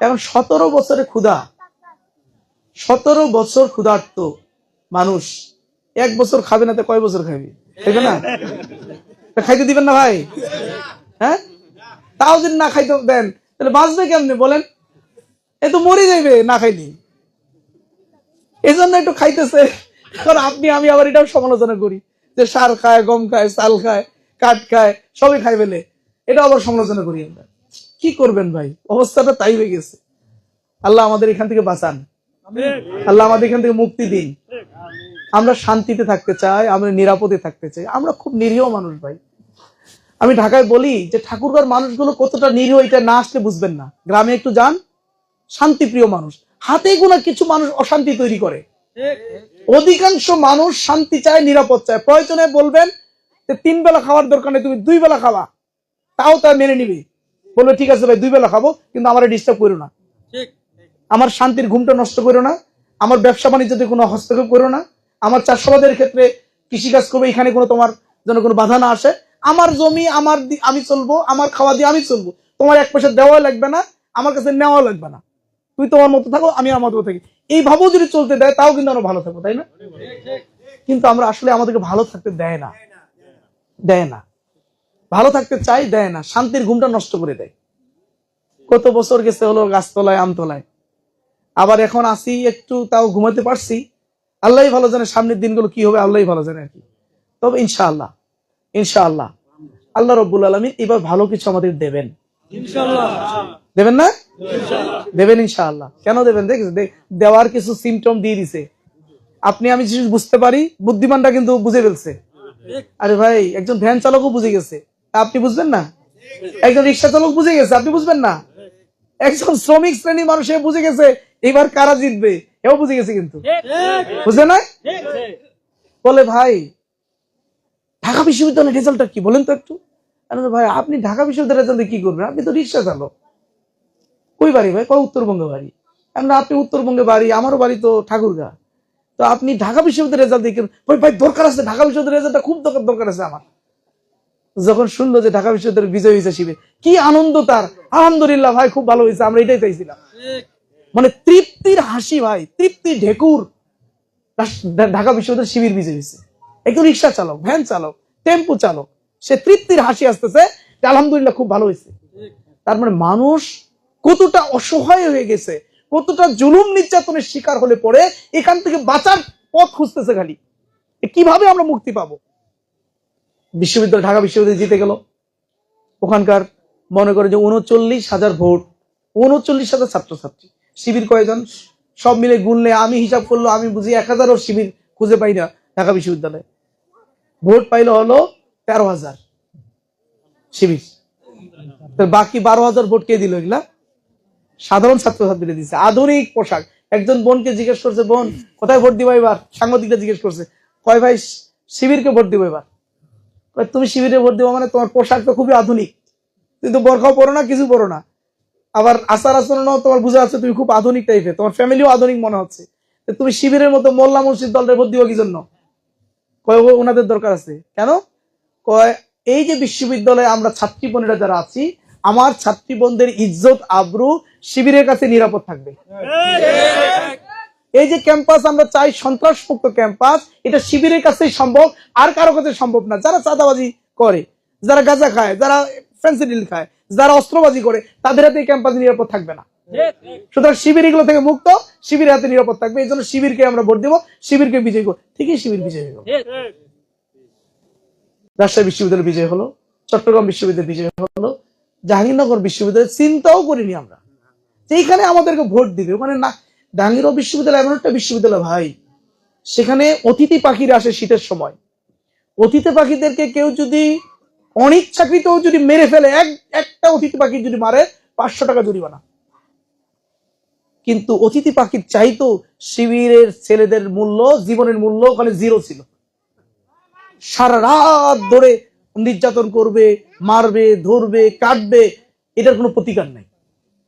এখন সতেরো বছরে ক্ষুধা। সতেরো বছর ক্ষুধার্ত মানুষ। এক বছর খাবে না তো কয় বছর খাবে? খাইবে না? খাইতে দিবেন না ভাই? হ্যাঁ? তাও যদি না খাইতে দেন, তাহলে বাঁচবে কেমনে বলেন? এ তো মরে যাইবে না খাইলি। এই জন্য একটু খাইতেছে। কারণ আপনি, আমি আবার এটাও সমালোচনা করি যে সার খায়, গম খায়, চাল খায়, কাঠ খায়, সবই খাই ফেলে। এটা আবার সমালোচনা করি আমরা। কি করবেন ভাই? অবস্থাটা তাই হয়ে গেছে। আল্লাহ আমাদের এখান থেকে বাঁচান। আল্লাহ আমাদের এখান থেকে মুক্তি দিন। আমরা শান্তিতে থাকতে চাই, আমরা নিরাপদে থাকতে চাই। আমরা খুব নিরীহ মানুষ ভাই। আমি ঢাকায় বলি যে ঠাকুরগার মানুষগুলো কতটা নিরীহ, এটা না আসলে বুঝবেন না। গ্রামে একটু যান, শান্তিপ্রিয় মানুষ। হাতে গোনা কিছু মানুষ অশান্তি তৈরি করে। অধিকাংশ মানুষ শান্তি চায়, নিরাপদ চায়। প্রয়োজনে বলবেন যে তিন বেলা খাওয়ার দরকার নেই, তুমি দুই বেলা খাওয়া। তাও তা মেনে নিবে। বলবে ঠিক আছে ভাই দুই বেলা খাব কিন্তু আমার ডিস্টার্ব করো না। আমার শান্তির ঘুমটা নষ্ট করো না আমার ব্যবসা বাণিজ্যতে কোনো হস্তক্ষেপ করো না আমার চাষাবাদের ক্ষেত্রে কৃষিকাজ করবে এখানে কোনো তোমার যেন কোনো বাধা না আসে। আমার জমি আমার আমি চলবো আমার খাওয়া দিয়ে আমি চলবো। তোমার এক পয়সা দেওয়া লাগবে না আমার কাছে নেওয়া লাগবে না। তুই তোমার মতো থাকো আমি আমার মতো থাকি। এইভাবেও যদি চলতে দেয় তাও কিন্তু আমরা ভালো থাকব তাই না? কিন্তু আমরা আসলে আমাদেরকে ভালো থাকতে দেয় না। দেয় না। ভালো থাকতে চাই দেয় না। শান্তির ঘুমটা নষ্ট করে দেয়। কত বছর গেছে হলো গাছতলায় আমতলায়। আবার এখন আসি একটু তাও ঘুমাতে পারছি। আল্লাহ ভালো জানে সামনের দিনগুলো কি হবে আল্লাহ ভালো জানে আর কি। তবে ইনশাআল্লাহ ইনশাআল্লাহ আল্লাহ রব্বুল আলমী এবার ভালো কিছু আমাদের দেবেন। দেবেন না? দেবেন ইনশাআল্লাহ। কেন দেবেন? দেখেছেন দেখ- দেওয়ার কিছু সিমটম দিয়ে দিছে। আপনি আমি জিনিস বুঝতে পারি বুদ্ধিমানটা কিন্তু বুঝে ফেলছে। আরে ভাই একজন ভ্যান চালকও বুঝে গেছে। আপনি বুঝবেন না? একজন রিক্সা চালক বুঝে গেছে আপনি বুঝবেন না? একজন শ্রমিক শ্রেণি মানুষ বুঝে গেছে এবার কারা জিতবে? এও বুঝে গেছে কিন্তু। বুঝলেন না? বলে ভাই ঢাকা বিশ্ববিদ্যালয়ের রেজাল্টটা কি? বলেন তো একটু। ভাই আপনি ঢাকা বিশ্ববিদ্যালয়ের রেজাল্টে কি করবেন? আপনি তো রিক্সা চালক। কই বাড়ি ভাই? কয় উত্তরবঙ্গে বাড়ি? আমি বললাম, আপনি উত্তরবঙ্গে বাড়ি আমারও বাড়ি তো ঠাকুরগা। তো আপনি ঢাকা বিশ্ববিদ্যালয়ের রেজাল্ট দেখেন। ভাই ভাই দরকার আছে ঢাকা বিশ্ববিদ্যালয়ের রেজাল্টটা খুব দরকার দরকার আছে আমার। যখন শুনলো যে ঢাকা বিশ্ববিদ্যালয়ের বিজয় হয়েছে শিবির, কি আনন্দ তার। আলহামদুলিল্লাহ ভাই, খুব ভালো হয়েছে, আমরা এটাই চাইছিলাম। মানে তৃপ্তির হাসি ভাই, তৃপ্তির ঢেকুর ঢাকা বিশ্ববিদ্যালয় শিবির বিজয় হয়েছে। একটু রিক্সা চালক, ভ্যান চালক, টেম্পু চালক, সে তৃপ্তির হাসি আসতেছে আলহামদুলিল্লাহ খুব ভালো হয়েছে। তার মানে মানুষ কতটা অসহায় হয়ে গেছে, কতটা জুলুম নির্যাতনের শিকার হলে পরে এখান থেকে বাঁচার পথ খুঁজতেছে খালি। কীভাবে আমরা মুক্তি পাবো? বিশ্ববিদ্যালয়, ঢাকা বিশ্ববিদ্যালয় জিতে গেল। ওখানকার মনে করে যে উনচল্লিশ হাজার ভোট, উনচল্লিশ হাজার ছাত্রছাত্রী, শিবির কয়েকজন সব মিলে গুনলে আমি হিসাব করল আমি বুঝি এক হাজারও শিবির খুঁজে পাই না ঢাকা বিশ্ববিদ্যালয়ে। ভোট পাইলো হলো তেরো হাজার শিবির। বাকি বারো হাজার ভোট কে দিল এগুলা? সাধারণ ছাত্রছাত্রীরা দিচ্ছে আধুনিক পোশাক। একজন বোনকে জিজ্ঞেস করছে, বোন, কোথায় ভোট দিবা এবার? সাংবাদিকরা জিজ্ঞেস করছে, কয় ভাই, শিবিরকে ভোট দিব এবার? তুমি শিবিরে ভোট দেবো মানে তোমার পোশাক তো খুবই আধুনিক। কিন্তু বরখাও পড়ো না, কিছু পড়ো না। আবার আচার আচরণও তোমার বুঝা যাচ্ছে তুমি খুব আধুনিক টাইপের তোমার ফ্যামিলিও আধুনিক মনে হচ্ছে। তুমি শিবিরের মতো মোল্লা মসজিদ দলটা ভোট দিবো কি জন্য কয় ওনাদের দরকার আছে। কেন? কয়, এই যে বিশ্ববিদ্যালয়ে আমরা ছাত্রী বোনেরা যারা আছি, আমার ছাত্রী বোনদের ইজ্জত, আব্রু শিবিরের কাছে নিরাপদ থাকবে। এই যে ক্যাম্পাস আমরা চাই সন্ত্রাস মুক্ত ক্যাম্পাস, এটা শিবিরের কাছেই সম্ভব, আর কারও কাছে সম্ভব না। যারা চাঁদাবাজি করে, যারা গাঁজা খায়, যারা ফেন্সিডিল খায়, যারা অস্ত্রবাজি করে, তাদের হাতে ক্যাম্পাস নিরাপদ থাকবে না। সুতরাং শিবির এগুলো থেকে মুক্ত, শিবিরের হাতে নিরাপদ থাকবে। এই জন্য শিবিরকে আমরা ভোট দেবো, শিবিরকে বিজয় করব। ঠিকই শিবির বিজয় গেল রাজশাহী বিশ্ববিদ্যালয় বিজয় হলো, চট্টগ্রাম বিশ্ববিদ্যালয় বিজয় হলো, জাহাঙ্গীরনগর বিশ্ববিদ্যালয়, চিন্তাও করিনি আমরা। এইখানে আমাদেরকে ভোট দিবে ওখানে না জাহাঙ্গীরনগর বিশ্ববিদ্যালয়, এমন একটা বিশ্ববিদ্যালয় ভাই। সেখানে অতিথি পাখিরা আসে শীতের সময়। অতিথি পাখিদেরকে কেউ যদি অনিচ্ছাকৃতও যদি মেরে ফেলে, এক, একটা অতিথি পাখি যদি মারে, পাঁচশো টাকা জরিমানা। কিন্তু অতিথি পাখির চাইতো শিবিরের ছেলেদের মূল্য, জীবনের মূল্য ওখানে জিরো ছিল। সারা রাত ধরে নির্যাতন করবে, মারবে, ধরবে, কাটবে, এটার কোনো প্রতিকার নাই।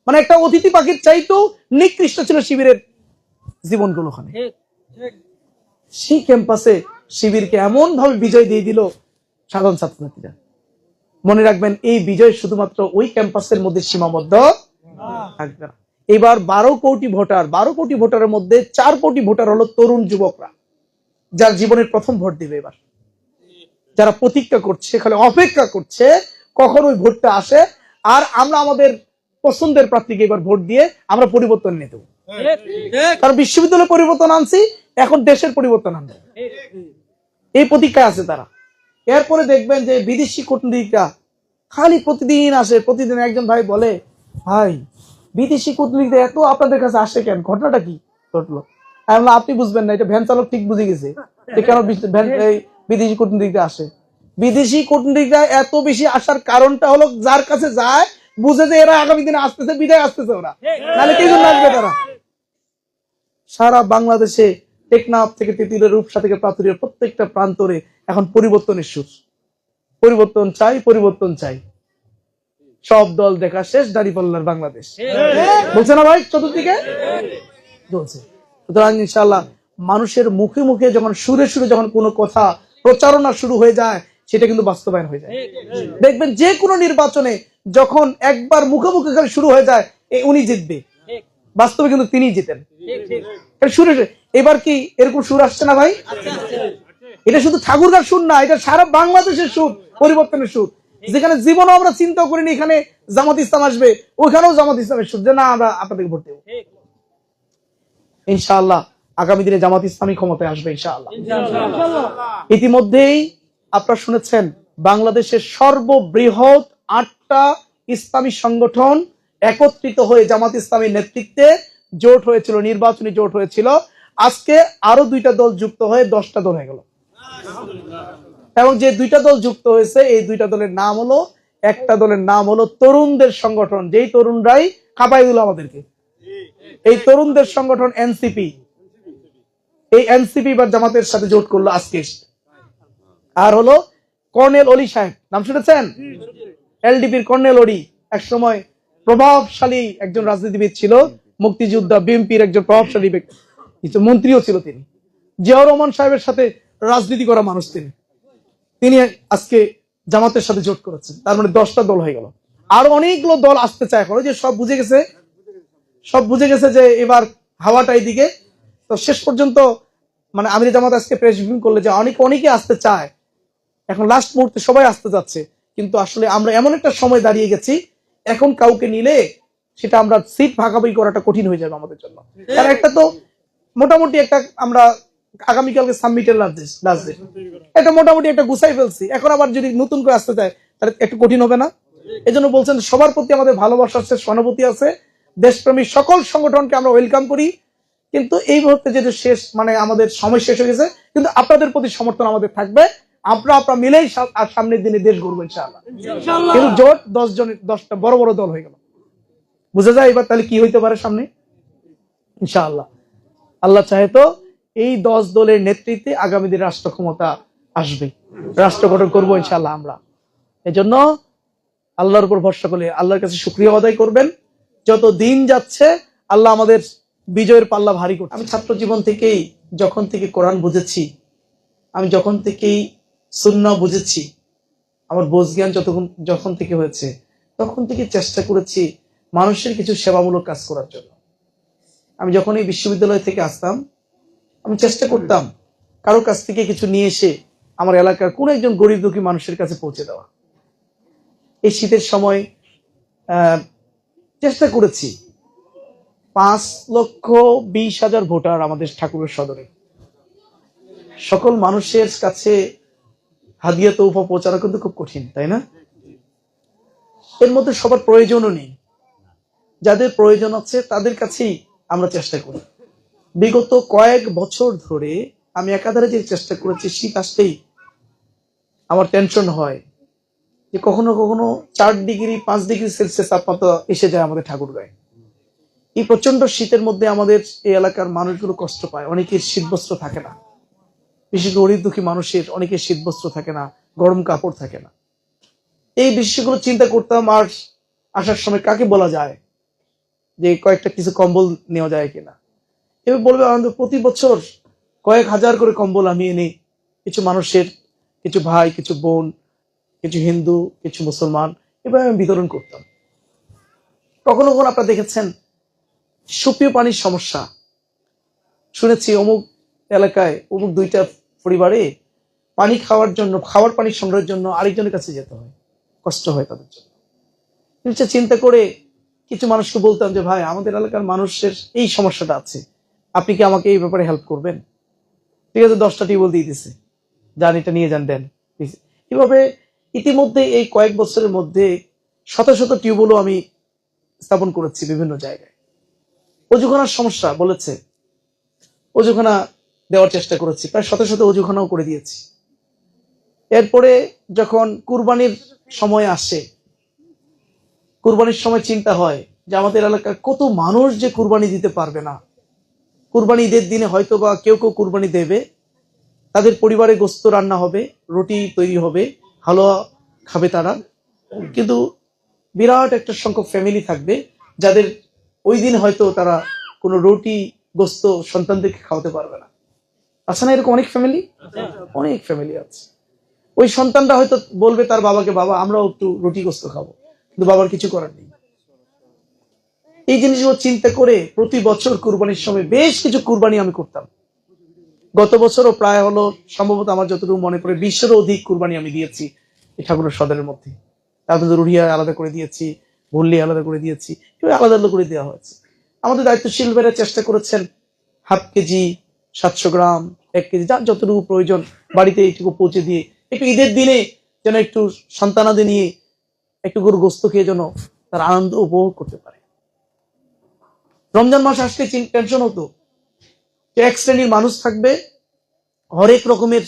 মানে একটা অতিথি পাখির চাইতেও নিকৃষ্ট ছিল শিবিরের জীবনগুলো ওখানে। সেই ক্যাম্পাসে শিবিরকে এমন ভাবে বিজয় দিয়ে দিল সাধারণ ছাত্রছাত্রীরা। মনে রাখবেন এই বিজয় শুধুমাত্র ওই ক্যাম্পাসের মধ্যে সীমাবদ্ধ থাকবে না। এবার বারো কোটি ভোটার বারো কোটি ভোটারের মধ্যে চার কোটি ভোটার হলো তরুণ যুবকরা যার জীবনের প্রথম ভোট দিবে এবার। যারা প্রতীক্ষা করছে খালি অপেক্ষা করছে কখন ওই ভোটটা আসে আর আমরা আমাদের পছন্দের প্রার্থীকে এবার ভোট দিয়ে আমরা পরিবর্তন নিয়ে দেবো কারণ বিশ্ববিদ্যালয়ে পরিবর্তন আনছি এখন দেশের পরিবর্তন আনবে। এই প্রতীক্ষায় আছে তারা। এরপরে দেখবেন যে বিদেশি কূটনীতিকরা খালি প্রতিদিন আসে প্রতিদিন একজন ভাই বলে ভাই বিদেশি কূটনীতিকরা এত আপনাদের কাছে আসে কেন? ঘটনাটা কি? ঘটলো। আপনি বুঝবেন না এটা ভ্যান চালক ঠিক বুঝে গেছে যে কেন বিদেশি কূটনীতিকরা আসে। বিদেশি কূটনীতিকরা এত বেশি আসার কারণটা হলো যার কাছে যায় বুঝে যে এরা আগামী দিনে আসতেছে বিদায় আসতেছে ওরা। নাহলে কি জন্য আসবে তারা? সারা বাংলাদেশে টেকনাফ থেকে তেতুলের রূপসা থেকে পাথুরিয়ার প্রত্যেকটা প্রান্তরে এখন পরিবর্তনের সুর পরিবর্তন চাই পরিবর্তন চাই। সব দল দেখা শেষ দাঁড়িপাল্লার বাংলাদেশ। বলছে না ভাই চতুর্দিকে? বলছে। সুতরাং ইনশাল্লাহ মানুষের মুখে মুখে যখন সুরে সুরে যখন কোনো কথা প্রচারণা শুরু হয়ে যায় সেটা কিন্তু বাস্তবায়ন হয়ে যায়। দেখবেন যে কোনো নির্বাচনে যখন একবার মুখে মুখে খালি শুরু হয়ে যায় উনি জিতবে। বাস্তবে কিন্তু তিনিই জিতেন। সুরে। এবার কি এরকম সুর আসছে না ভাই? এটা শুধু ঠাকুরগার সুর না এটা সারা বাংলাদেশের সুর পরিবর্তনের সুর। যেখানে জীবনও আমরা চিন্তা করিনি এখানে জামাত ইসলাম আসবে ওইখানেও জামাত ইসলামের সুর যে না আমরা আপনাদের ভোট দেবো। ইনশাআল্লাহ আগামী দিনে জামাত ইসলামী ক্ষমতায় আসবে ইনশাআল্লাহ। ইতিমধ্যেই আপনারা শুনেছেন বাংলাদেশের সর্ববৃহৎ আটটা ইসলামী সংগঠন একত্রিত হয়ে জামাত ইসলামীর নেতৃত্বে জোট হয়েছিল, নির্বাচনী জোট হয়েছিল। আজকে আরও দুইটা দল যুক্ত হয়ে দশটা দল হয়ে গেল। এবং যে দুইটা দল যুক্ত হয়েছে, এই দুইটা দলের নাম হলো, একটা দলের নাম হলো তরুণদের সংগঠন, যেই তরুণরাই কাঁপাই দিল আমাদেরকে। এই তরুণদের সংগঠন এনসিপি। এই এনসিপি বা জামাতের সাথে জোট করল আজকে। আর হলো কর্নেল অলি সাহেব। নাম শুনেছেন? এলডিপির কর্নেল অলি এক সময় প্রভাবশালী একজন রাজনীতিবিদ ছিল, মুক্তিযোদ্ধা, বিএনপির একজন প্রভাবশালী ব্যক্তি মন্ত্রীও ছিল তিনি। জিয়াউর রহমান সাহেবের সাথে রাজনীতি করা মানুষ তিনি। তিনি আজকে জামাতের সাথে জোট করেছেন। তার মানে দশটা দল হয়ে গেল। আর অনেকগুলো দল আসতে চায় এখন। যে সব বুঝে গেছে, সব বুঝে গেছে যে এবার হাওয়াটা এইদিকে। তো শেষ পর্যন্ত মানে আমির জামাত আজকে প্রেস ব্রিফিং করলে যে অনেকে অনেকে আসতে চায়। এখন লাস্ট মুহূর্তে সবাই আসতে যাচ্ছে। কিন্তু আসলে আমরা এমন একটা সময় দাঁড়িয়ে গেছি, এখন কাউকে নিলে সেটা আমরা সিট ভাগাভাগি করাটা কঠিন হয়ে যাবে আমাদের জন্য। কারণ একটা তো মোটামুটি একটা আমরা আগামীকালকে সাবমিটের লাস্ট ডেট এটা মোটামুটি একটা গুছাই ফেলছি। এখন আবার যদি নতুন করে আসতে চায়, তাহলে একটু কঠিন হবে না? এই জন্য বলছেন সবার প্রতি আমাদের ভালোবাসা আছে সহানুভূতি আছে। দেশপ্রেমী সকল সংগঠনকে আমরা ওয়েলকাম করি। কিন্তু এই মুহূর্তে যেহেতু শেষ মানে আমাদের সময় শেষ হয়ে গেছে, কিন্তু আপনাদের প্রতি সমর্থন আমাদের থাকবে। আমরা আপনারা মিলেই আর সামনের দিনে দেশ গড়বো ইনশাআল্লাহ। কিন্তু জোট দশ জন দশটা বড় বড় দল হয়ে গেল। বুঝা যায় এবার তাহলে কি হইতে পারে সামনে? ইনশাআল্লাহ। আল্লাহ চাহে তো এই দশ দলের নেতৃত্বে আগামী দিন রাষ্ট্র ক্ষমতা আসবে। রাষ্ট্র গঠন করব ইনশাআল্লাহ আমরা। এজন্য আল্লাহর উপর ভরসা করলে আল্লাহর কাছে শুক্রিয়া আদায় করবেন। যত দিন যাচ্ছে আল্লাহ আমাদের বিজয়ের পাল্লা ভারী করছে। আমি ছাত্র জীবন থেকেই যখন থেকে কোরআন বুঝেছি আমি যখন থেকেই সুন্না বুঝেছি, আমার বোঝ জ্ঞান যতক্ষণ, যখন থেকে হয়েছে, তখন থেকে চেষ্টা করেছি মানুষের কিছু সেবামূলক কাজ করার জন্য। আমি যখন এই বিশ্ববিদ্যালয় থেকে আসতাম, আমি চেষ্টা করতাম কারও কাছ থেকে কিছু নিয়ে এসে আমার এলাকার কোন একজন গরিব দুঃখী মানুষের কাছে পৌঁছে দেওয়া। এই শীতের সময় চেষ্টা করেছি। পাঁচ লক্ষ বিশ হাজার ভোটার আমাদের ঠাকুরের সদরে সকল মানুষের কাছে হাদিয়া তৌফা পৌঁছানো কিন্তু খুব কঠিন, তাই না? এর মধ্যে সবার প্রয়োজনও নেই। যাদের প্রয়োজন আছে, তাদের কাছেই আমরা চেষ্টা করি। বিগত কয়েক বছর ধরে আমি একাধারে যে চেষ্টা করেছি, শীত আসতেই আমার টেনশন হয় যে কখনো কখনো চার ডিগ্রি, পাঁচ ডিগ্রি সেলসিয়াস তাপমাত্রা এসে যায় আমাদের ঠাকুরগাঁয়ে। এই প্রচণ্ড শীতের মধ্যে আমাদের এই এলাকার মানুষগুলো কষ্ট পায় অনেকের শীতবস্ত্র থাকে না। বিশেষ গরিব দুঃখী মানুষের অনেকের শীতবস্ত্র থাকে না, গরম কাপড় থাকে না। এই বিষয়গুলো চিন্তা করতাম আর আসার সময় কাকে বলা যায় যে কয়েকটা কিছু কম্বল নেওয়া যায় কিনা। এবার বলবে আমাদের প্রতি বছর কয়েক হাজার করে কম্বল আমি এনে কিছু মানুষের, কিছু ভাই, কিছু বোন, কিছু হিন্দু, কিছু মুসলমান, এভাবে আমি বিতরণ করতাম। কখনো কখনো আপনারা দেখেছেন সুপ্রিয় পানির সমস্যা। শুনেছি অমুক এলাকায় অমুক দুইটা পরিবারে পানি খাওয়ার জন্য, খাওয়ার পানি সংগ্রহের জন্য আরেকজনের কাছে যেতে হয়। কষ্ট হয় তাদের জন্য। জিনিসটা চিন্তা করে কিছু মানুষকে বলতাম যে, ভাই, আমাদের এলাকার মানুষের এই সমস্যাটা আছে। আপনি কি আমাকে এই ব্যাপারে হেল্প করবেন? ঠিক আছে, দশটা টিউবওয়েল দিয়ে দিছে। যান, এটা নিয়ে যান, দেন। এভাবে ইতিমধ্যে এই কয়েক বছরের মধ্যে শত শত টিউবওয়েলও আমি স্থাপন করেছি বিভিন্ন জায়গায়। অজুখানার সমস্যা বলেছে। অজুখানা দেওয়ার চেষ্টা করেছি। প্রায় শত শত অজুখানাও করে দিয়েছি। এরপরে যখন কুরবানির সময় আসে, কুরবানির সময় চিন্তা হয় যে আমাদের এলাকার কত মানুষ যে কুরবানি দিতে পারবে না। কুরবানি ঈদের দিনে হয়তো বা কেউ কেউ কুরবানি দেবে, তাদের পরিবারে গোস্ত রান্না হবে, রুটি তৈরি হবে, হালুয়া খাবে তারা। কিন্তু বিরাট একটা সংখ্যক ফ্যামিলি থাকবে, যাদের ওই দিন হয়তো তারা কোনো রুটি, গোস্ত সন্তানদেরকে খাওয়াতে পারবে না। আছে না এরকম অনেক ফ্যামিলি অনেক ফ্যামিলি আছে। ওই সন্তানটা হয়তো বলবে তার বাবাকে বাবা আমরাও একটু রুটি গোস্ত খাব। কিন্তু বাবার কিছু করার নেই। এই জিনিসগুলো চিন্তা করে প্রতি বছর কুরবানির সময় বেশ কিছু কুরবানি আমি করতাম। গত বছরও প্রায় হলো সম্ভবত আমার যতটুকু মনে পড়ে বিশেরও অধিক কুরবানি আমি দিয়েছি এই ঠাকুরের সদরের মধ্যে। তাদের রুড়িয়া আলাদা করে দিয়েছি ভুল্লি আলাদা করে দিয়েছি এভাবে আলাদা আলাদা করে দেওয়া হয়েছে। আমাদের দায়িত্বশীল ভাইরা চেষ্টা করেছেন হাফ কেজি সাতশো গ্রাম, এক কেজি যার যতটুকু প্রয়োজন বাড়িতে এইটুকু পৌঁছে দিয়ে, একটু ঈদের দিনে যেন একটু সন্তানাদি নিয়ে একটু গরু গোস্ত খেয়ে যেন তার আনন্দ উপভোগ করতে পারে। রমজান মাস আসলে টেনশন হতো। যে এক শ্রেণির মানুষ থাকবে, হরেক রকমের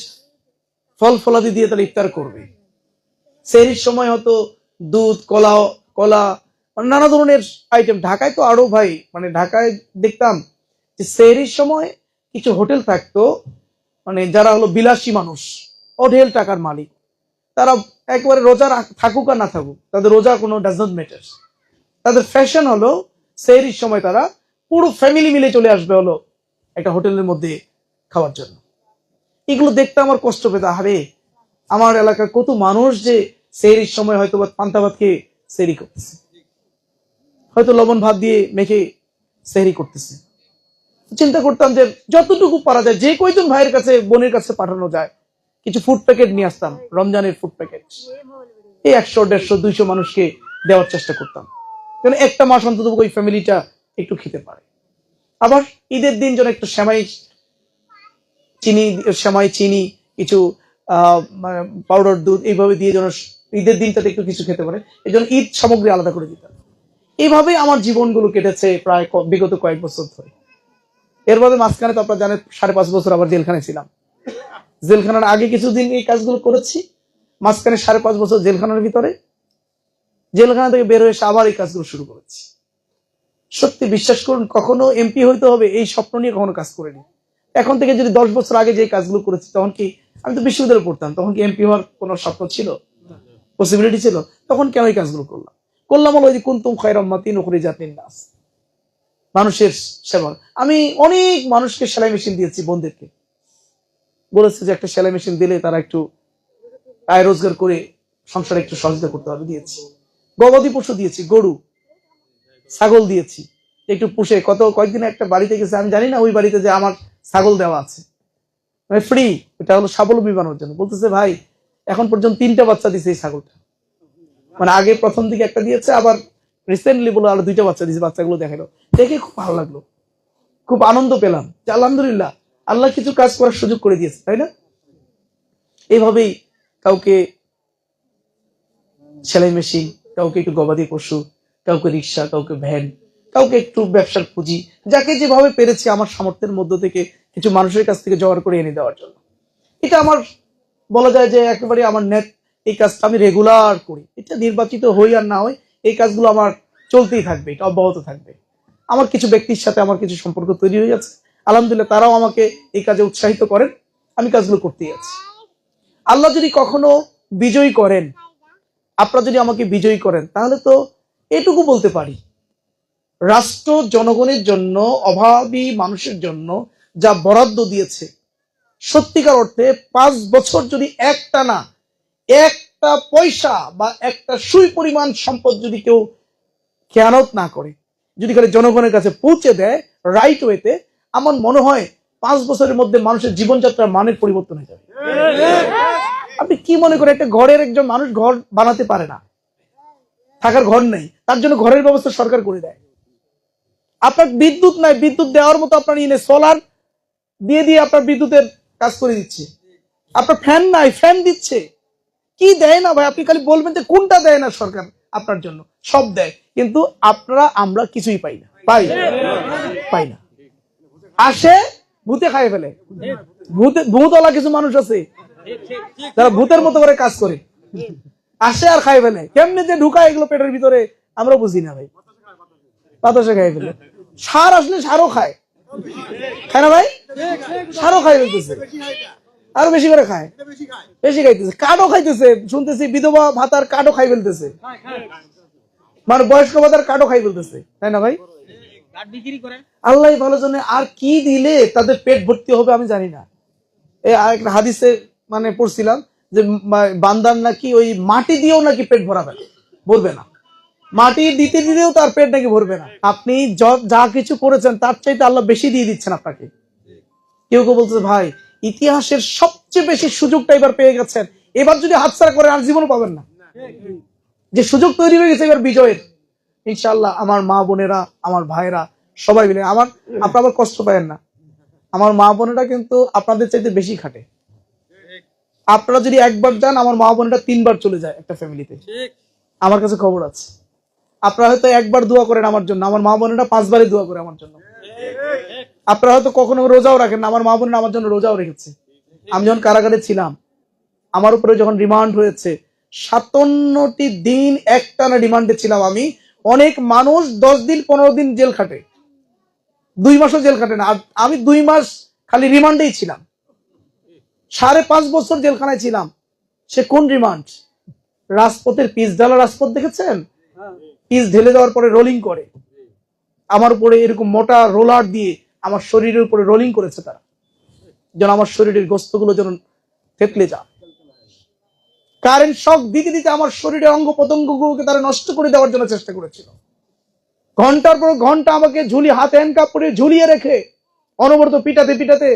ফল ফলাদি দিয়ে তারা ইফতার করবে। সেরির সময় হয়তো দুধ, কলা কলা মানে নানা ধরনের আইটেম ঢাকায় তো আরও ভাই মানে ঢাকায় দেখতাম যে সেরির সময় কিছু হোটেল থাকতো মানে যারা হলো বিলাসী মানুষ, অঢেল টাকার মালিক, তারা একবারে রোজা থাকুক আর না থাকুক, তাদের রোজা কোনো ডাজ নট ম্যাটার তাদের ফ্যাশন হলো সেরির সময় তারা পুরো ফ্যামিলি মিলে চলে আসবে হলো একটা হোটেলের মধ্যে খাওয়ার জন্য। এগুলো দেখতে আমার কষ্ট পেত আরে আমার এলাকার কত মানুষ যে সেরির সময় হয়তো পান্তা ভাত খেয়ে সেরি করতেছে। হয়তো লবণ ভাত দিয়ে মেখে সেরি করতেছে। চিন্তা করতাম যে যতটুকু পারা যায়, যে কয়জন ভাইয়ের কাছে, বোনের কাছে পাঠানো যায়, কিছু ফুড প্যাকেট নিয়ে আসতাম, রমজানের ফুড প্যাকেট এই একশো, দেড়শো, দুইশো মানুষকে দেওয়ার চেষ্টা করতাম। কারণ একটা মাস অন্তত ওই ফ্যামিলিটা একটু খেতে পারে। আবার ঈদের দিন যেন একটু সেমাই চিনি সেমাই চিনি, কিছু পাউডার দুধ এইভাবে দিয়ে যেন ঈদের দিনটাতে একটু কিছু খেতে পারে, এই জন্য ঈদ সামগ্রী আলাদা করে দিতাম। এইভাবে আমার জীবনগুলো কেটেছে প্রায় বিগত কয়েক বছর ধরে। এর মধ্যে মাঝখানে তো আপনারা জানেন সাড়ে পাঁচ বছর আবার জেলখানায় ছিলাম। জেলখানার আগে কিছুদিন এই কাজগুলো করেছি, মাঝখানে সাড়ে পাঁচ বছর জেলখানার ভিতরে। জেলখানা থেকে বের হয়ে এসে আবার এই কাজগুলো শুরু করেছি। সত্যি বিশ্বাস করুন, কখনো এমপি হইতে হবে এই স্বপ্ন নিয়ে কখনো কাজ করিনি। এখন থেকে যদি দশ বছর আগে যে কাজগুলো করেছি, তখন কি আমি তো বিশ্ববিদ্যালয়ে পড়তাম, তখন কি এমপি হওয়ার কোনো স্বপ্ন ছিল? পসিবিলিটি ছিল? তখন কেন এই কাজগুলো করলাম? করলাম হলো ওই কুন্তুম খয়রম্মাতি নকরি জাতির নাস। মানুষের সেবা আমি অনেক মানুষকে সেলাই মেশিন দিয়েছি বোনদেরকে। বলেছে যে একটা সেলাই মেশিন দিলে তারা একটু আয় রোজগার করে সংসারে একটু সহযোগিতা করতে হবে দিয়েছি। গবাদি পশু দিয়েছি, গরু, ছাগল দিয়েছি। একটু পুষে কত কয়েকদিন একটা বাড়িতে গেছে, আমি জানি না ওই বাড়িতে যে আমার ছাগল দেওয়া আছে। মানে ফ্রি এটা হলো স্বাবলম্বী বানানোর জন্য। বলতেছে, ভাই, এখন পর্যন্ত তিনটা বাচ্চা দিছে এই ছাগলটা। মানে আগে প্রথম দিকে একটা দিয়েছে, আবার রিসেন্টলি বলে আরও দুইটা বাচ্চা দিয়েছে, বাচ্চাগুলো দেখাল দেখে খুব ভালো লাগল। খুব আনন্দ পেলাম যে আলহামদুলিল্লাহ, আল্লাহ কিছু কাজ করার সুযোগ করে দিয়েছে, তাই না? এইভাবেই কাউকে সেলাই মেশিন কাউকে একটু গবাদি পশু, কাউকে রিক্সা, কাউকে ভ্যান কাউকে একটু ব্যবসার পুঁজি, যাকে যেভাবে পেরেছি আমার সামর্থ্যের মধ্য থেকে কিছু মানুষের কাছ থেকে জোগাড় করে এনে দেওয়ার জন্য। এটা আমার বলা যায় যে একেবারে আমার নেট এই কাজটা আমি রেগুলার করি। এটা নির্বাচিত হই আর না হই এই কাজগুলো আমার চলতেই থাকবে, এটা অব্যাহত থাকবে। আমার কিছু ব্যক্তির সাথে আমার কিছু সম্পর্ক তৈরি হয়ে যাচ্ছে আলহামদুলিল্লাহ তারাও আমাকে এই কাজে উৎসাহিত করেন। আমি কাজগুলো করতেই আছি। আল্লাহ যদি কখনো বিজয়ী করেন, আপনারা যদি আমাকে বিজয়ী করেন, তাহলে তো এটুকু বলতে পারি। রাষ্ট্র জনগণের জন্য, অভাবী মানুষের জন্য যা বরাদ্দ দিয়েছে, সত্যিকার অর্থে পাঁচ বছর যদি একটা না একটা পয়সা বা একটা সুই পরিমাণ সম্পদ যদি কেউ খেয়ানত না করে, যদি খালি জনগণের কাছে পৌঁছে দেয় রাইট ওয়েতে আমার মনে হয় পাঁচ বছরের মধ্যে মানুষের জীবনযাত্রার মানের পরিবর্তন হয়ে যাবে। আপনি কি মনে করেন, একটা ঘরের একজন মানুষ ঘর বানাতে পারে না, থাকার ঘর নেই, তার জন্য ঘরের ব্যবস্থা সরকার করে দেয়? আপনার বিদ্যুৎ নাই, বিদ্যুৎ দেওয়ার মতো আপনার ইনে সোলার দিয়ে দিয়ে আপনার বিদ্যুতের কাজ করে দিচ্ছে। আপনার ফ্যান নাই ফ্যান দিচ্ছে। কি দেয় না ভাই? আপনি খালি বলবেন যে কোনটা দেয় না সরকার আপনার জন্য? সব দেয়। কিন্তু আপনারা, আমরা কিছুই পাই না। পাই পাই না। আসে, ভূতে খাই ফেলে। ভূতে, ভূতলা কিছু মানুষ আছে, যারা ভূতের মতো করে কাজ করে। আসে আর খাই ফেলে। কেমনে যে ঢুকায় এগুলো পেটের ভিতরে, আমরা বুঝি না ভাই। বাতাসে খাই ফেলে। সার আসলে সারও খায়। খায় না ভাই? সারও খাই ফেলতেছে। আরও বেশি করে খায়। বেশি খাইতেছে। কাঠও খাইতেছে। শুনতেছি বিধবা ভাতার কাঠও খাই ফেলতেছে। মানে বয়স্ক ভাতার কাঠও খাই ফেলতেছে। তাই না ভাই? আল্লাহ ভালো জানে আর কি দিলে তাদের পেট ভর্তি হবে আমি জানি না। এই আর একটা হাদিসে মানে পড়ছিলাম যে বান্দার নাকি ওই মাটি দিয়েও নাকি পেট ভরাবে না ভরবে না। মাটি দিতে দিতেও তার পেট নাকি ভরবে না। আপনি যা কিছু করেছেন তার চাইতে আল্লাহ বেশি দিয়ে দিচ্ছেন আপনাকে। কেউ কেউ বলছে ভাই ইতিহাসের সবচেয়ে বেশি সুযোগটা এবার পেয়ে গেছেন। এবার যদি হাতছাড়া করে আর জীবনও পাবেন না। যে সুযোগ তৈরি হয়ে গেছে এবার বিজয়ের। ইনশাল্লাহ আমার মা বোনেরা, আমার ভাইরা সবাই মিলে আমার, আপনারা আবার কষ্ট পাবেন না। আমার মা বোনেরা কিন্তু আপনাদের চাইতে বেশি খাটে। আপনারা যদি একবার যান, আমার মা বোনেরা তিনবার চলে যায় একটা ফ্যামিলিতে। আমার কাছে খবর আছে। আপনারা হয়তো একবার দোয়া করেন আমার জন্য। আমার মা বোনেরা পাঁচবারই দোয়া করে আমার জন্য। আপনারা হয়তো কখনো রোজাও রাখেন আমার মা বোনেরা আমার জন্য রোজাও রেখেছে। আমি যখন কারাগারে ছিলাম আমার উপরে যখন রিমান্ড হয়েছে সাতান্নটি দিন একটানা রিমান্ডে ছিলাম আমি। অনেক মানুষ দশ দিন পনেরো দিন জেল খাটে। দুই মাসও জেল খাটে না। আমি দুই মাস খালি রিমান্ডেই ছিলাম। সাড়ে পাঁচ বছর জেলখানায় ছিলাম। সে কোন রিমান্ড রাজপথের পিস ঢালা রাজপথ দেখেছেন? পিস ঢেলে দেওয়ার পরে রোলিং করে। আমার উপরে এরকম মোটা রোলার দিয়ে আমার শরীরের উপরে রোলিং করেছে তারা। যেন আমার শরীরের গোস্তগুলো যেন থেতলে যা কারেন্ট শক দিতে দিতে আমার শরীরের অঙ্গ প্রত্যঙ্গগুলোকে তারা নষ্ট করে দেওয়ার জন্য চেষ্টা করেছিল। ঘণ্টার পর ঘণ্টা আমাকে ঝুলি হাতে হ্যান্ডকাপ করে ঝুলিয়ে রেখে অনবরত পিটাতে পিটাতে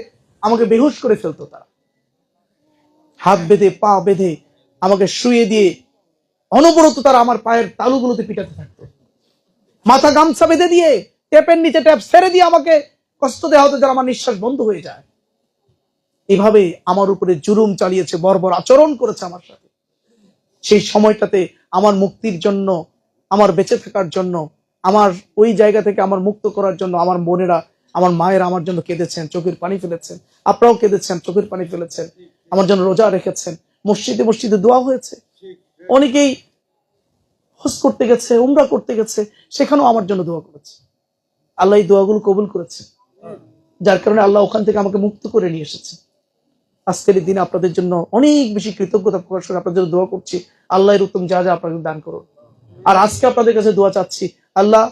আমাকে বেহুশ করে ফেলতো তারা। হাত বেঁধে, পা বেঁধে আমাকে শুয়ে দিয়ে অনবরত তারা আমার পায়ের তালুগুলোতে পিটাতে থাকতো। মাথা গামছা বেঁধে দিয়ে, টেপের নিচে ট্যাপ ছেড়ে দিয়ে আমাকে কষ্ট দেওয়া হতো যেন আমার নিঃশ্বাস বন্ধ হয়ে যায়। এভাবে আমার উপরে জুলুম চালিয়েছে, বর্বর আচরণ করেছে আমার সাথে। সেই সময়টাতে আমার মুক্তির জন্য, আমার বেঁচে থাকার জন্য, আমার ওই জায়গা থেকে আমার মুক্ত করার জন্য আমার বোনেরা, আমার মায়েরা আমার জন্য কেঁদেছেন, চোখের পানি ফেলেছেন। আপনারাও কেঁদেছেন, চোখের পানি ফেলেছেন। আমার জন্য রোজা রেখেছেন। মসজিদে মসজিদে দোয়া হয়েছে। অনেকেই হজ করতে গেছে, উমরা করতে গেছে, সেখানেও আমার জন্য দোয়া করেছে। আল্লাহ এই দোয়াগুলো কবুল করেছে। যার কারণে আল্লাহ ওখান থেকে আমাকে মুক্ত করে নিয়ে এসেছে। আজকের দিনে আপনাদের জন্য অনেক বেশি কৃতজ্ঞতা প্রকাশ করে আপনাদের জন্য দোয়া করছি। আল্লাহর উত্তম যা যা আপনাদের দান করুন। আর আজকে আপনাদের কাছে দোয়া চাচ্ছি, আল্লাহ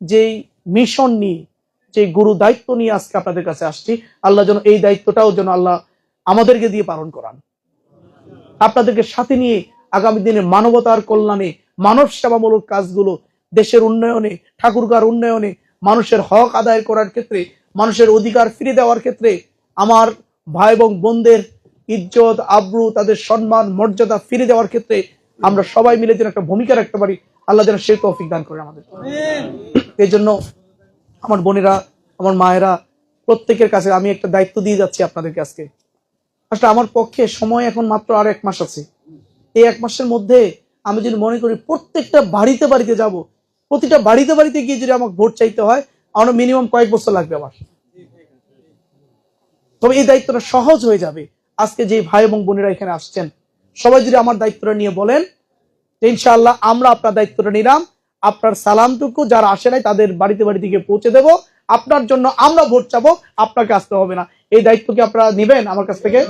যেই মিশন নিয়ে যে গুরু দায়িত্ব নিয়ে আজকে আপনাদের কাছে আসছি, আল্লাহ যেন এই দায়িত্বটাও যেন আল্লাহ আমাদেরকে দিয়ে পালন করান। আপনাদেরকে সাথে নিয়ে আগামী দিনে মানবতার কল্যাণে, মানব সেবামূলক কাজগুলো, দেশের উন্নয়নে, ঠাকুরগার উন্নয়নে, মানুষের হক আদায় করার ক্ষেত্রে মানুষের অধিকার ফিরে দেওয়ার ক্ষেত্রে আমার ভাই এবং বোনদের ইজ্জত, আব্রু, তাদের সম্মান, মর্যাদা ফিরে দেওয়ার ক্ষেত্রে আমরা সবাই মিলে যেন একটা ভূমিকা রাখতে পারি। আল্লাহ যেন সে তৌফিক দান করে আমাদের। এই জন্য আমার বোনেরা, আমার মায়েরা, প্রত্যেকের কাছে আমি একটা দায়িত্ব দিয়ে যাচ্ছি আপনাদেরকে আজকে। আসলে আমার পক্ষে সময় এখন মাত্র আর এক মাস আছে। এই এক মাসের মধ্যে আমি যদি মনে করি প্রত্যেকটা বাড়িতে বাড়িতে যাব, প্রতিটা বাড়িতে বাড়িতে গিয়ে যদি আমাকে ভোট চাইতে হয় আমার মিনিমাম কয়েক বছর লাগবে আমার। তবে এই দায়িত্বটা সহজ হয়ে যাবে। আজকে যে ভাই এবং বোনেরা এখানে আসছেন, সবাই যদি আমার দায়িত্বটা নিয়ে বলেন ইনশাআল্লাহ আমরা আপনার দায়িত্বটা নিলাম। আপনার সালামটুকু যারা আসে নাই, তাদের বাড়িতে বাড়িতে গিয়ে পৌঁছে দেব। আপনার জন্য আমরা ভোট চাবো, আপনাকে আসতে হবে না। এই দায়িত্ব কি আপনারা নিবেন আমার কাছ থেকে?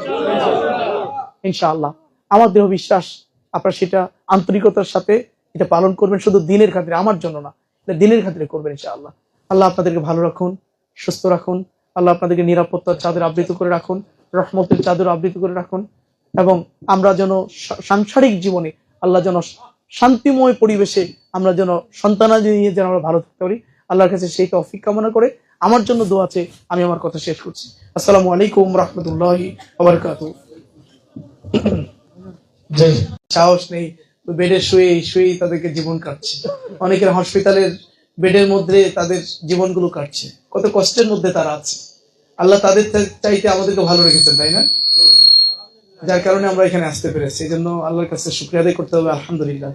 ইনশাআল্লাহ। আমার দেহ বিশ্বাস, আপনারা সেটা আন্তরিকতার সাথে এটা পালন করবেন, শুধু দিনের খাতিরে, আমার জন্য না দিনের খাতিরে করবেন ইনশাআল্লাহ। আল্লাহ আপনাদেরকে ভালো রাখুন সুস্থ রাখুন। আল্লাহ আপনাদেরকে নিরাপত্তার চাদর আবৃত করে রাখুন রহমতের চাদর আবৃত করে রাখুন এবং আমরা যেন সাংসারিক জীবনে আল্লাহ যেন শান্তিময় পরিবেশে আমরা যেন সন্তানাদি নিয়ে যেন আমরা ভালো থাকতে পারি। আল্লাহর কাছে সেই তৌফিক কামনা করে আমার জন্য দোয়া আছে আমি আমার কথা শেষ করছি। আসসালামু আলাইকুম রহমতুল্লাহি ওবরকাতু সাহস নেই বেডে শুয়ে শুয়েই তাদেরকে জীবন কাটছে। অনেকের হসপিটালের বেডের মধ্যে তাদের জীবনগুলো কাটছে। কত কষ্টের মধ্যে তারা আছে। আল্লাহ তাদের চাইতে আমাদেরকে ভালো রেখেছেন তাই না? যার কারণে আমরা এখানে আসতে পেরেছি। এই জন্য আল্লাহর কাছে শুক্রিয়া আদায় করতে হবে আলহামদুলিল্লাহ।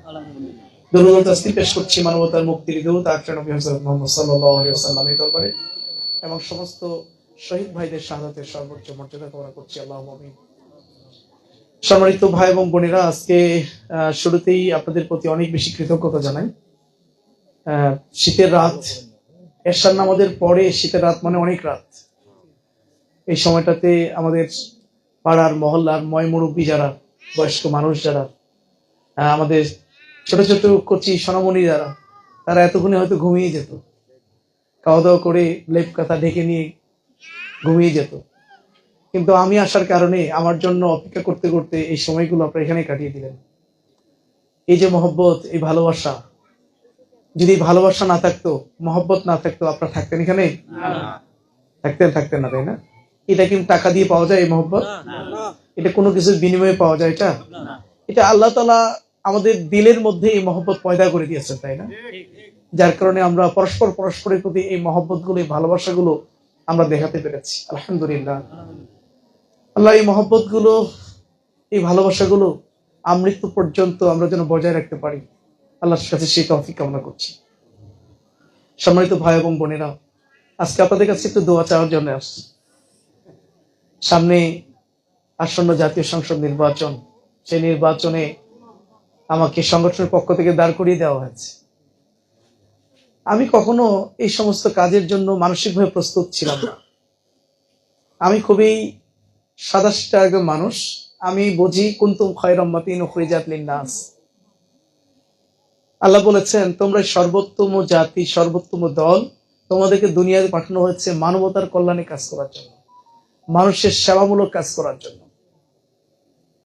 দরুদ পেশ করছি মানবতার মুক্তির দূত আকরাম নবী দরবারে। এবং সমস্ত শহীদ ভাইদের শাহাদাতের সর্বোচ্চ মর্যাদা কামনা করছি আল্লাহুম্মা আমিন। সম্মানিত ভাই এবং বোনেরা আজকে শুরুতেই আপনাদের প্রতি অনেক বেশি কৃতজ্ঞতা জানাই। আহ, শীতের রাত এরশার আমাদের পরে শীতের রাত মানে অনেক রাত। এই সময়টাতে আমাদের পাড়ার মহল্লার ময় মুরব্বী যারা, বয়স্ক মানুষ যারা আমাদের ছোট ছোট কচি সোনামণি যারা, তারা এতক্ষণে হয়তো ঘুমিয়ে যেত। খাওয়া দাওয়া করে লেপ কাথা ঢেকে নিয়ে ঘুমিয়ে যেত। কিন্তু আমি আসার কারণে আমার জন্য অপেক্ষা করতে করতে এই সময়গুলো আপনারা এখানে কাটিয়ে দিলেন। এই যে মহব্বত, এই ভালোবাসা যদি ভালোবাসা না থাকতো মহব্বত না থাকতো আপনারা থাকতেন এখানে? থাকতেন থাকতেন না তাই না? এটা কিন্তু টাকা দিয়ে পাওয়া যায় এই মহব্বত? এটা কোনো কিছুর বিনিময়ে পাওয়া যায় এটা? এটা আল্লাহ তালা আমাদের দিলের মধ্যে এই মহব্বত পয়দা করে দিয়েছেন তাই না? যার কারণে আমরা পরস্পর পরস্পরের প্রতি এই মহব্বতগুলো এই ভালোবাসা গুলো আমরা দেখাতে পেরেছি। আলহামদুলিল্লাহ। আল্লাহ এই মহব্বতগুলো এই ভালোবাসা গুলো আমৃত্যু পর্যন্ত আমরা যেন বজায় রাখতে পারি। আল্লাহর কাছে সেই তৌফিক কামনা করছি। সম্মানিত ভাই এবং বোনেরা, আজকে আপনাদের কাছে একটু দোয়া চাওয়ার জন্য আসছি। সামনে আসন্ন জাতীয় সংসদ নির্বাচন, সেই নির্বাচনে আমাকে সংগঠনের পক্ষ থেকে দাঁড় করিয়ে দেওয়া হয়েছে। আমি কখনো এই সমস্ত কাজের জন্য মানসিকভাবে প্রস্তুত ছিলাম না। আমি খুবই সাদাসিটা একজন মানুষ। আমি বুঝি কুন্তুম খয়রম্মাতিন উখরিজাত লিন্নাস। আল্লাহ বলেছেন, তোমরা সর্বোত্তম জাতি, সর্বোত্তম দল, তোমাদেরকে দুনিয়াতে পাঠানো হয়েছে মানবতার কল্যাণে কাজ করার জন্য, মানুষের সেবামূলক কাজ করার জন্য।